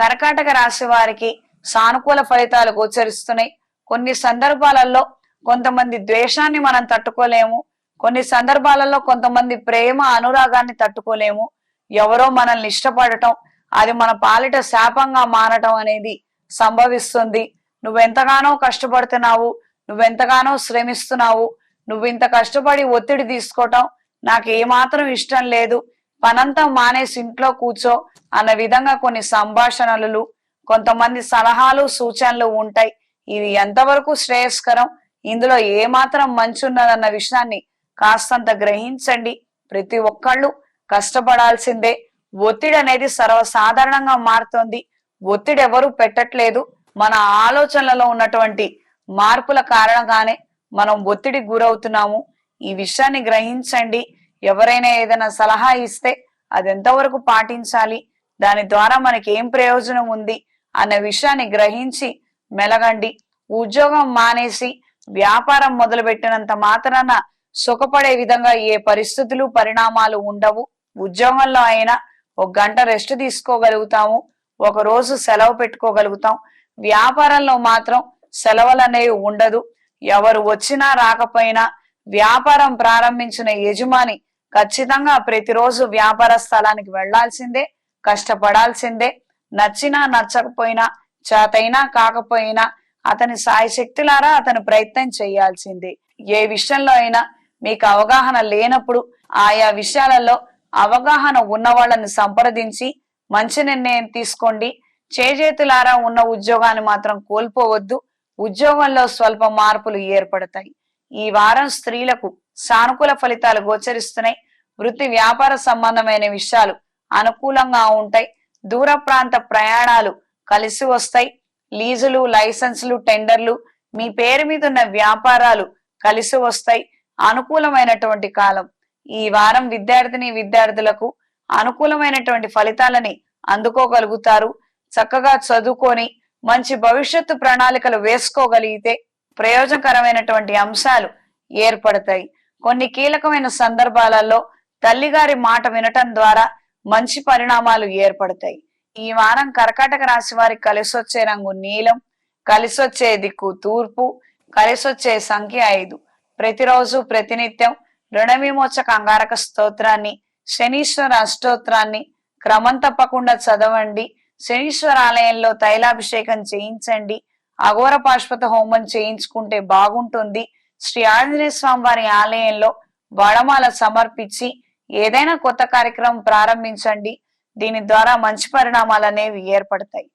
కర్కాటక రాశి వారికి సానుకూల ఫలితాలు గోచరిస్తున్నాయి. కొన్ని సందర్భాలలో కొంతమంది ద్వేషాన్ని మనం తట్టుకోలేము. కొన్ని సందర్భాలలో కొంతమంది ప్రేమ అనురాగాన్ని తట్టుకోలేము. ఎవరో మనల్ని ఇష్టపడటం అది మన పాలిట శాపంగా మారటం అనేది సంభవిస్తుంది. నువ్వెంతగానో కష్టపడుతున్నావు నువ్వెంతగానో శ్రమిస్తున్నావు నువ్వు ఇంత కష్టపడి ఒత్తిడి తీసుకోవటం నాకు ఏమాత్రం ఇష్టం లేదు. పనంతా మానేసి ఇంట్లో కూర్చో అన్న విధంగా కొన్ని సంభాషణలు కొంతమంది సలహాలు సూచనలు ఉంటాయి. ఇది ఎంతవరకు శ్రేయస్కరం? ఇందులో ఏమాత్రం మంచి ఉన్నదన్న విషయాన్ని కాస్తంత గ్రహించండి. ప్రతి ఒక్కళ్ళు కష్టపడాల్సిందే. ఒత్తిడి అనేది సర్వసాధారణంగా మారుతోంది. ఒత్తిడి ఎవరు పెట్టట్లేదు. మన ఆలోచనలలో ఉన్నటువంటి మార్పుల కారణంగానే మనం ఒత్తిడి గురవుతున్నాము. ఈ విషయాన్ని గ్రహించండి. ఎవరైనా ఏదైనా సలహా ఇస్తే అది ఎంతవరకు పాటించాలి? దాని ద్వారా మనకి ఏం ప్రయోజనం ఉంది? అన్న విషయాన్ని గ్రహించి మెలగండి. ఉద్యోగం మానేసి వ్యాపారం మొదలుపెట్టినంత మాత్రాన సుఖపడే విధంగా ఏ పరిస్థితులు పరిణామాలు ఉండవు. ఉద్యోగంలో అయినా ఒక గంట రెస్ట్ తీసుకోగలుగుతాము. ఒక రోజు సెలవు పెట్టుకోగలుగుతాం. వ్యాపారంలో మాత్రం సెలవులు అనేవి ఉండదు. ఎవరు వచ్చినా రాకపోయినా వ్యాపారం ప్రారంభించిన యజమాని ఖచ్చితంగా ప్రతిరోజు వ్యాపార స్థలానికి వెళ్ళాల్సిందే కష్టపడాల్సిందే. నచ్చినా నచ్చకపోయినా చేతైనా కాకపోయినా అతని సాయి శక్తులారా అతను ప్రయత్నం చేయాల్సిందే. ఏ విషయంలో అయినా మీకు అవగాహన లేనప్పుడు ఆయా విషయాలలో అవగాహన ఉన్న వాళ్ళని సంప్రదించి మంచి నిర్ణయం తీసుకోండి. చేజేతులారా ఉన్న ఉద్యోగాన్ని మాత్రం కోల్పోవద్దు. ఉద్యోగంలో స్వల్ప మార్పులు ఏర్పడతాయి. ఈ వారం స్త్రీలకు సానుకూల ఫలితాలు గోచరిస్తున్నాయి. వృత్తి వ్యాపార సంబంధమైన విషయాలు అనుకూలంగా ఉంటాయి. దూర ప్రాంత ప్రయాణాలు కలిసి వస్తాయి. లీజులు లైసెన్సులు టెండర్లు మీ పేరు మీద ఉన్న వ్యాపారాలు కలిసి వస్తాయి. అనుకూలమైనటువంటి కాలం. ఈ వారం విద్యార్థిని విద్యార్థులకు అనుకూలమైనటువంటి ఫలితాలని అందుకోగలుగుతారు. చక్కగా చదువుకొని మంచి భవిష్యత్తు ప్రణాళికలు వేసుకోగలిగితే ప్రయోజనకరమైనటువంటి అంశాలు ఏర్పడతాయి. కొన్ని కీలకమైన సందర్భాలలో తల్లిగారి మాట వినటం ద్వారా మంచి పరిణామాలు ఏర్పడతాయి. ఈ వారం కర్కాటక రాశి వారికి కలిసొచ్చే రంగు నీలం కలిసొచ్చే దిక్కు తూర్పు కలిసొచ్చే సంఖ్య ఐదు. ప్రతిరోజు ప్రతినిత్యం రుణ విమోచక అంగారక స్తోత్రాన్ని శనీశ్వర అష్టోత్రాన్ని క్రమం తప్పకుండా చదవండి. శనీశ్వర ఆలయంలో తైలాభిషేకం చేయించండి. అఘోర పాశ్వత హోమం చేయించుకుంటే బాగుంటుంది. శ్రీ ఆంజనేయ స్వామి వారి ఆలయంలో వడమాల సమర్పించి ఏదైనా కొత్త కార్యక్రమం ప్రారంభించండి. దీని ద్వారా మంచి పరిణామాలు అనేవి ఏర్పడతాయి.